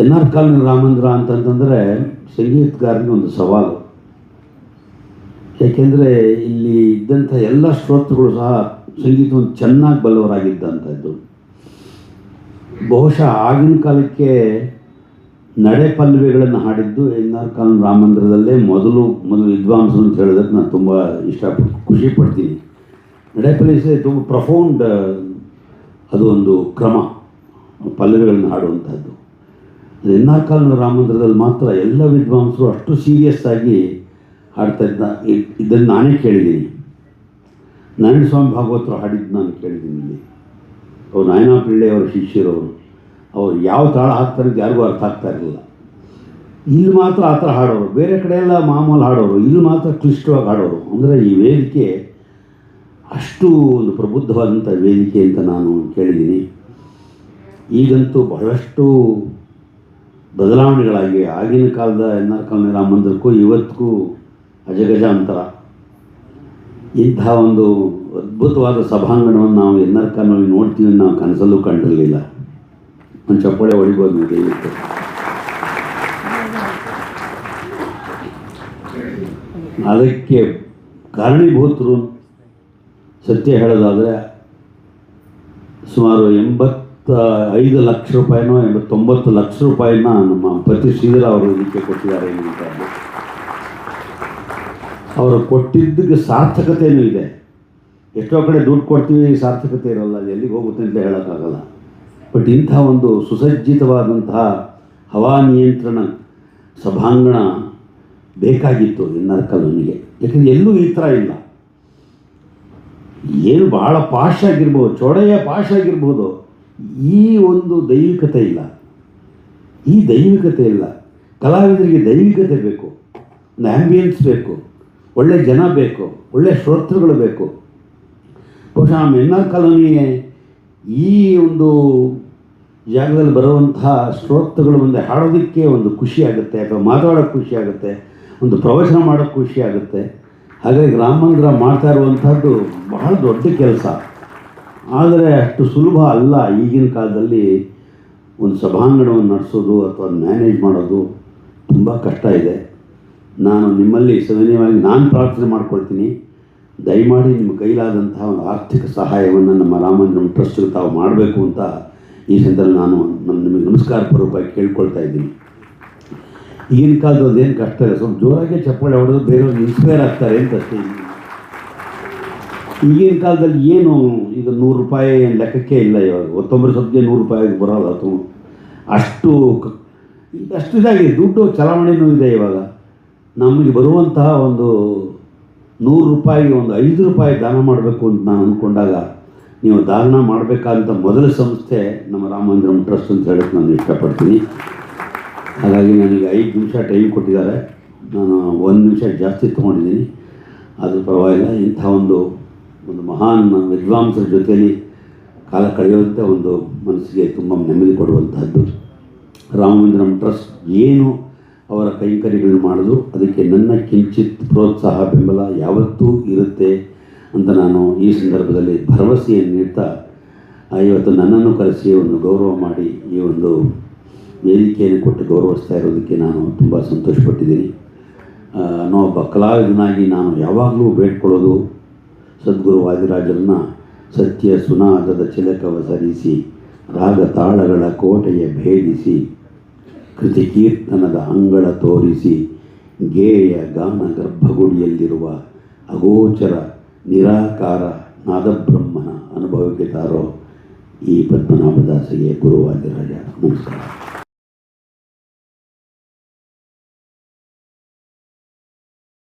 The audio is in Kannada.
ಎನ್ ಆರ್ ಕಾಲನಿ ರಾಮಂದ್ರ ಅಂತಂತಂದರೆ ಸಂಗೀತಗಾರನಿಗೆ ಒಂದು ಸವಾಲು. ಏಕೆಂದರೆ ಇಲ್ಲಿ ಇದ್ದಂಥ ಎಲ್ಲ ಶ್ರೋತೃಗಳು ಸಹ ಸಂಗೀತವನ್ನು ಚೆನ್ನಾಗಿ ಬಲ್ಲವರಾಗಿದ್ದಂಥದ್ದು. ಬಹುಶಃ ಆಗಿನ ಕಾಲಕ್ಕೆ ನಡೆ ಪಲ್ಲವಿಗಳನ್ನು ಹಾಡಿದ್ದು ಎನ್ ಆರ್ ಕಾಲನ್ ರಾಮಂದ್ರದಲ್ಲೇ ಮೊದಲು ಮೊದಲು ವಿದ್ವಾಂಸ ಅಂತ ಹೇಳಿದ್ರೆ ನಾನು ತುಂಬ ಇಷ್ಟಪಟ್ಟು ಖುಷಿ ಪಡ್ತೀನಿ. ನಡೆ ಪಲ್ಲವಿ ತುಂಬ ಪ್ರಫೌಂಡ್, ಅದು ಒಂದು ಕ್ರಮ, ಪಲ್ಲವಿಗಳನ್ನು ಹಾಡುವಂಥದ್ದು. ಅದು ಎನ್ ರಾಮಂದಿರದಲ್ಲಿ ಮಾತ್ರ ಎಲ್ಲ ವಿದ್ವಾಂಸರು ಅಷ್ಟು ಸೀರಿಯಸ್ ಆಗಿ ಹಾಡ್ತಾ ಇದ್ದ. ಇದನ್ನು ನಾನೇ ಕೇಳಿದ್ದೀನಿ. ನಾರಾಯಣ ಸ್ವಾಮಿ ಭಾಗವತರು ಹಾಡಿದ್ದು ನಾನು ಕೇಳಿದ್ದೀನಿ ಇಲ್ಲಿ. ಅವ್ರು ನಾಯನಾ ಪಿಳ್ಳೆ ಅವರ ಶಿಷ್ಯರವರು. ಅವ್ರು ಯಾವ ತಾಳ ಹಾಕ್ತಾರೆ ಯಾರಿಗೂ ಅರ್ಥ ಆಗ್ತಾ ಇರಲಿಲ್ಲ. ಇಲ್ಲಿ ಮಾತ್ರ ಆ ಥರ ಹಾಡೋರು. ಬೇರೆ ಕಡೆ ಎಲ್ಲ ಮಾಮೂಲು ಹಾಡೋರು. ಇಲ್ಲಿ ಮಾತ್ರ ಕ್ಲಿಷ್ಟವಾಗಿ ಹಾಡೋರು. ಅಂದರೆ ಈ ವೇದಿಕೆ ಅಷ್ಟು ಒಂದು ಪ್ರಬುದ್ಧವಾದಂಥ ವೇದಿಕೆ ಅಂತ ನಾನು ಕೇಳಿದ್ದೀನಿ. ಈಗಂತೂ ಬಹಳಷ್ಟು ಬದಲಾವಣೆಗಳಾಗಿವೆ ಆಗಿನ ಕಾಲದ ಎನ್ ಆರ್ ಕಾಲನಿ ರಾಮ ಮಂದಿರಕ್ಕೂ ಇವತ್ತಿಗೂ ಅಜಗಜ ಅಂತರ. ಇಂತಹ ಒಂದು ಅದ್ಭುತವಾದ ಸಭಾಂಗಣವನ್ನು ನಾವು ಎನ್ ಆರ್ ನೋಡ್ತೀವಿ ನಾವು ಕನಸಲ್ಲೂ ಕಂಡಿರಲಿಲ್ಲ. ಒಂದು ಚಪ್ಪಾಳೆ ಹೊಡಿಬೋದು ನೀವು ದಯವಿಟ್ಟು ಅದಕ್ಕೆ ಕಾರಣೀಭೂತರು ಸತ್ಯ ಹೇಳೋದಾದರೆ ಸುಮಾರು ಎಂಬತ್ತ ಐದು ಲಕ್ಷ ರೂಪಾಯಿನೋ ಎಂಬತ್ತೊಂಬತ್ತು ಲಕ್ಷ ರೂಪಾಯಿನ ನಮ್ಮ ಪತಿ ಶ್ರೀಧರ ಅವರು ಇದಕ್ಕೆ ಕೊಟ್ಟಿದ್ದಾರೆ ಎನ್ನುವಂಥದ್ದು ಅವರು ಕೊಟ್ಟಿದ್ದಕ್ಕೆ ಸಾರ್ಥಕತೆಯೂ ಇದೆ. ಎಷ್ಟೋ ಕಡೆ ದುಡ್ಡು ಕೊಡ್ತೀವಿ, ಸಾರ್ಥಕತೆ ಇರಲ್ಲ, ಅದು ಎಲ್ಲಿಗೆ ಹೋಗುತ್ತೆ ಅಂತ ಹೇಳೋಕ್ಕಾಗಲ್ಲ. ಬಟ್ ಇಂಥ ಒಂದು ಸುಸಜ್ಜಿತವಾದಂತಹ ಹವಾನಿಯಂತ್ರಣ ಸಭಾಂಗಣ ಬೇಕಾಗಿತ್ತು ಎನ್ ಕಾಲೋನಿಗೆ ಯಾಕಂದರೆ ಎಲ್ಲೂ ಈ ಥರ ಇಲ್ಲ. ಏನು ಭಾಳ ಪಾಶ್ ಆಗಿರ್ಬೋದು ಚೋಡಯ್ಯ ಪಾಶ್ ಆಗಿರ್ಬೋದು. ಈ ಒಂದು ದೈವಿಕತೆ ಇಲ್ಲ. ಈ ದೈವಿಕತೆ ಇಲ್ಲ. ಕಲಾವಿದರಿಗೆ ದೈವಿಕತೆ ಬೇಕು. ಒಂದು ಆ್ಯಂಬಿಯನ್ಸ್ ಬೇಕು. ಒಳ್ಳೆ ಜನ ಬೇಕು. ಒಳ್ಳೆ ಶ್ರೋತೃಗಳು ಬೇಕು. ಬಹುಶಃ ಆರ್ ಕಾಲೋನಿ ಈ ಒಂದು ಜಾಗದಲ್ಲಿ ಬರುವಂತಹ ಶ್ರೋತೃಗಳು ಮುಂದೆ ಹಾಡೋದಕ್ಕೆ ಒಂದು ಖುಷಿ ಆಗುತ್ತೆ, ಅಥವಾ ಮಾತಾಡೋಕ್ಕೆ ಖುಷಿ ಆಗುತ್ತೆ, ಒಂದು ಪ್ರವಚನ ಮಾಡೋಕ್ಕೆ ಖುಷಿ ಆಗುತ್ತೆ. ಹಾಗಾಗಿ ರಾಮಂದ್ರ ಮಾಡ್ತಾ ಇರುವಂಥದ್ದು ಬಹಳ ದೊಡ್ಡ ಕೆಲಸ. ಆದರೆ ಅಷ್ಟು ಸುಲಭ ಅಲ್ಲ. ಈಗಿನ ಕಾಲದಲ್ಲಿ ಒಂದು ಸಭಾಂಗಣವನ್ನು ನಡೆಸೋದು ಅಥವಾ ಮ್ಯಾನೇಜ್ ಮಾಡೋದು ತುಂಬ ಕಷ್ಟ ಇದೆ. ನಾನು ನಿಮ್ಮಲ್ಲಿ ಸವಿನಯವಾಗಿ ನಾನು ಪ್ರಾರ್ಥನೆ ಮಾಡ್ಕೊಳ್ತೀನಿ. ದಯಮಾಡಿ ನಿಮ್ಮ ಕೈಲಾದಂತಹ ಒಂದು ಆರ್ಥಿಕ ಸಹಾಯವನ್ನು ನಮ್ಮ ರಾಮಂದಿರಂ ಟ್ರಸ್ಟ್ಗೆ ತಾವು ಮಾಡಬೇಕು ಅಂತ ಈ ಸಂದರ್ಭ ನಾನು ನಮ್ಮ ನಿಮಗೆ ನಮಸ್ಕಾರ ಪೂರ್ವಕವಾಗಿ ಕೇಳ್ಕೊಳ್ತಾ ಇದ್ದೀನಿ. ಈಗಿನ ಕಾಲದಲ್ಲಿ ಏನು ಕಷ್ಟ ಇದೆ? ಸ್ವಲ್ಪ ಜೋರಾಗಿ ಚಪ್ಪಾಳೆ ಹೊಡೆದು ಬೇರೆಯವ್ರಿಗೆ ಇನ್ಸ್ಪೈರ್ ಆಗ್ತಾರೆ ಅಂತ ಅಷ್ಟೇ ಈಗಿನ ಕಾಲದಲ್ಲಿ ಏನು ಈಗ ನೂರು ರೂಪಾಯಿ ಲೆಕ್ಕಕ್ಕೆ ಇಲ್ಲ ಇವಾಗ. ಒತ್ತೊಬ್ಬರು ಸಬ್ಜೆ ನೂರು ರೂಪಾಯಿ ಬರೋಲ್ಲ. ಅದು ಅಷ್ಟು ಅಷ್ಟು ಇದಾಗಿದೆ. ದುಡ್ಡು ಚಲಾವಣೆಯೂ ಇದೆ ಇವಾಗ. ನಮಗೆ ಬರುವಂತಹ ಒಂದು ನೂರು ರೂಪಾಯಿಗೆ ಒಂದು ಐದು ರೂಪಾಯಿ ದಾನ ಮಾಡಬೇಕು ಅಂತ ನಾನು ಅಂದ್ಕೊಂಡಾಗ ನೀವು ದಾನ ಮಾಡಬೇಕಾದಂಥ ಮೊದಲ ಸಂಸ್ಥೆ ನಮ್ಮ ರಾಮ ಮಂದಿರಂ ಟ್ರಸ್ಟ್ ಅಂತ ಹೇಳಕ್ಕೆ ನಾನು ಇಷ್ಟಪಡ್ತೀನಿ. ಹಾಗಾಗಿ ನನಗೆ ಐದು ನಿಮಿಷ ಟೈಮ್ ಕೊಟ್ಟಿದ್ದಾರೆ. ನಾನು ಒಂದು ನಿಮಿಷ ಜಾಸ್ತಿ ತೊಗೊಂಡಿದ್ದೀನಿ. ಅದು ಪರವಾಗಿಲ್ಲ. ಇಂಥ ಒಂದು ಮಹಾನ್ ವಿದ್ವಾಂಸರ ಜೊತೆಯಲ್ಲಿ ಕಾಲ ಕಳೆಯುವಂಥ ಒಂದು ಮನಸ್ಸಿಗೆ ತುಂಬ ನೆಮ್ಮದಿ ಕೊಡುವಂತಹದ್ದು. ರಾಮಮಂದಿರಂ ಟ್ರಸ್ಟ್ ಏನು ಅವರ ಕೈಂಕರ್ಯಗಳನ್ನು ಮಾಡೋದು ಅದಕ್ಕೆ ನನ್ನ ಕಿಂಚಿತ್ ಪ್ರೋತ್ಸಾಹ ಬೆಂಬಲ ಯಾವತ್ತೂ ಇರುತ್ತೆ ಅಂತ ನಾನು ಈ ಸಂದರ್ಭದಲ್ಲಿ ಭರವಸೆಯನ್ನು ನೀಡ್ತಾ ಇವತ್ತು ನನ್ನನ್ನು ಕರೆಸಿ ಒಂದು ಗೌರವ ಮಾಡಿ ಈ ಒಂದು ವೇದಿಕೆಯನ್ನು ಕೊಟ್ಟು ಗೌರವಿಸ್ತಾ ಇರೋದಕ್ಕೆ ನಾನು ತುಂಬ ಸಂತೋಷಪಟ್ಟಿದ್ದೀನಿ. ನಾನು ಒಬ್ಬ ಕಲಾವಿದನಾಗಿ ನಾನು ಯಾವಾಗಲೂ ಬೇಡ್ಕೊಳ್ಳೋದು ಸದ್ಗುರು ವಾದಿರಾಜರನ್ನ ಸತ್ಯ ಸುನಾದದ ಚಿಲಕವ ಸರಿಸಿ, ರಾಗ ತಾಳಗಳ ಕೋಟೆಯ ಭೇದಿಸಿ ಕೃತಿ ಕೀರ್ತನದ ಅಂಗಳ ತೋರಿಸಿ, ಗೇಯ ಗಾನ ಗರ್ಭಗುಡಿಯಲ್ಲಿರುವ ಅಗೋಚರ ನಿರಾಕಾರ ನಾದಬ್ರಹ್ಮನ ಅನುಭವಕ್ಕೆ ತಾರೋ ಈ ಪದ್ಮನಾಭದಾಸಗೆ ಗುರುವಾದಿರಾಜ ನಮಸ್ಕಾರ.